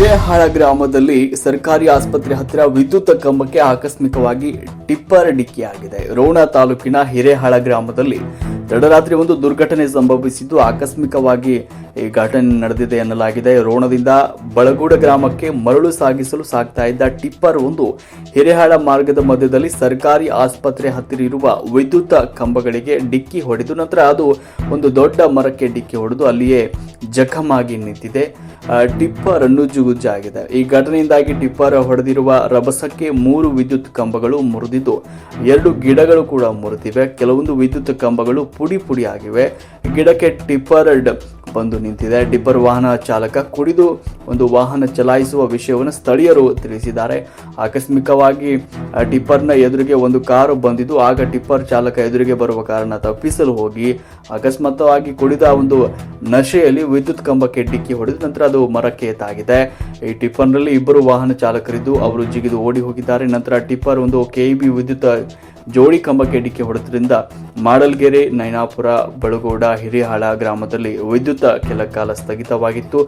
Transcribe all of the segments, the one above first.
ಹಿರೇಹಾಳ ಗ್ರಾಮದಲ್ಲಿ ಸರ್ಕಾರಿ ಆಸ್ಪತ್ರೆ ಹತ್ತಿರ ವಿದ್ಯುತ್ ಕಂಬಕ್ಕೆ ಆಕಸ್ಮಿಕವಾಗಿ ಟಿಪ್ಪರ್ ಡಿಕ್ಕಿಯಾಗಿದೆ. ರೋಣ ತಾಲೂಕಿನ ಹಿರೇಹಾಳ ಗ್ರಾಮದಲ್ಲಿ ತಡರಾತ್ರಿ ಒಂದು ದುರ್ಘಟನೆ ಸಂಭವಿಸಿದ್ದು, ಆಕಸ್ಮಿಕವಾಗಿ ಈ ಘಟನೆ ನಡೆದಿದೆ ಎನ್ನಲಾಗಿದೆ. ರೋಣದಿಂದ ಬಳಗೂಡ ಗ್ರಾಮಕ್ಕೆ ಮರಳು ಸಾಗಿಸಲು ಸಾಗ್ತಾ ಇದ್ದ ಟಿಪ್ಪರ್ ಒಂದು ಹಿರೇಹಾಳ ಮಾರ್ಗದ ಮಧ್ಯದಲ್ಲಿ ಸರ್ಕಾರಿ ಆಸ್ಪತ್ರೆ ಹತ್ತಿರ ಇರುವ ವಿದ್ಯುತ್ ಕಂಬಗಳಿಗೆ ಡಿಕ್ಕಿ ಹೊಡೆದು, ನಂತರ ಅದು ಒಂದು ದೊಡ್ಡ ಮರಕ್ಕೆ ಡಿಕ್ಕಿ ಹೊಡೆದು ಅಲ್ಲಿಯೇ ಜಖಮಾಗಿ ನಿಂತಿದೆ. ಟಿಪ್ಪರ್ ನುಜ್ಜುಗುಜ್ಜಾಗಿದೆ. ಈ ಘಟನೆಯಿಂದಾಗಿ ಟಿಪ್ಪರ್ ಹೊಡೆದಿರುವ ರಭಸಕ್ಕೆ ಮೂರು ವಿದ್ಯುತ್ ಕಂಬಗಳು ಮುರಿದಿದ್ದು, ಎರಡು ಗಿಡಗಳು ಕೂಡ ಮುರಿದಿವೆ. ಕೆಲವೊಂದು ವಿದ್ಯುತ್ ಕಂಬಗಳು ಪುಡಿ ಪುಡಿಯಾಗಿವೆ ಗಿಡಕ್ಕೆ ಟಿಪ್ಪರ್ ಬಂದು ನಿಂತಿದೆ. ಟಿಪ್ಪರ್ ವಾಹನ ಚಾಲಕ ಕುಡಿದು ಒಂದು ವಾಹನ ಚಲಾಯಿಸುವ ವಿಷಯವನ್ನು ಸ್ಥಳೀಯರು ತಿಳಿಸಿದ್ದಾರೆ. ಆಕಸ್ಮಿಕವಾಗಿ ಟಿಪ್ಪರ್ನ ಎದುರಿಗೆ ಒಂದು ಕಾರು ಬಂದಿದ್ದು, ಆಗ ಟಿಪ್ಪರ್ ಚಾಲಕ ಎದುರಿಗೆ ಬರುವ ಕಾರಣ ತಪ್ಪಿಸಲು ಹೋಗಿ ಅಕಸ್ಮಾತ್ವಾಗಿ ಕುಡಿದ ಒಂದು ನಶೆಯಲ್ಲಿ ವಿದ್ಯುತ್ ಕಂಬಕ್ಕೆ ಡಿಕ್ಕಿ ಹೊಡೆದ ನಂತರ ಅದು ಮರಕ್ಕೆ ತಾಗಿದೆ. ಈ ಟಿಪ್ಪರ್ನಲ್ಲಿ ಇಬ್ಬರು ವಾಹನ ಚಾಲಕರಿದ್ದು, ಅವರು ಜಿಗಿದು ಓಡಿ ಹೋಗಿದ್ದಾರೆ. ನಂತರ ಟಿಪ್ಪರ್ ಒಂದು ಕೆಇಬಿ ವಿದ್ಯುತ್ ಜೋಡಿ ಕಂಬಕ್ಕೆ ಡಿಕ್ಕಿ ಹೊಡೆದ್ರಿಂದ ಮಾಡಲ್ಗೆರೆ, ನೈನಾಪುರ, ಬಳಗೋಡ, ಹಿರಿಹಾಳ ಗ್ರಾಮದಲ್ಲಿ ವಿದ್ಯುತ್ ಕೆಲ ಕಾಲ ಸ್ಥಗಿತವಾಗಿತ್ತು.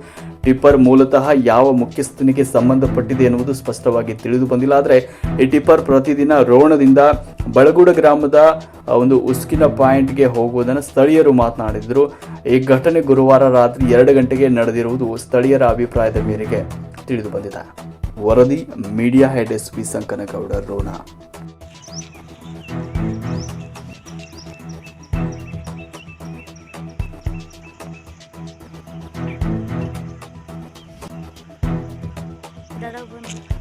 ಟಿಪ್ಪರ್ ಮೂಲತಃ ಯಾವ ಮುಖ್ಯಸ್ಥನಿಗೆ ಸಂಬಂಧಪಟ್ಟಿದೆ ಎನ್ನುವುದು ಸ್ಪಷ್ಟವಾಗಿ ತಿಳಿದು ಬಂದಿಲ್ಲ. ಆದರೆ ಈ ಟಿಪ್ಪರ್ ಪ್ರತಿದಿನ ರೋಣದಿಂದ ಬಳಗೂಡ ಗ್ರಾಮದ ಒಂದು ಉಸ್ಕಿನ ಪಾಯಿಂಟ್ಗೆ ಹೋಗುವುದನ್ನು ಸ್ಥಳೀಯರು ಮಾತನಾಡಿದರು. ಈ ಘಟನೆ ಗುರುವಾರ ರಾತ್ರಿ ಎರಡು ಗಂಟೆಗೆ ನಡೆದಿರುವುದು ಸ್ಥಳೀಯರ ಅಭಿಪ್ರಾಯದ ಮೇರೆಗೆ ತಿಳಿದು ಬಂದಿದೆ. ವರದಿ, media head S P Sankanagouda, Rona. ದಡ ಬಂದು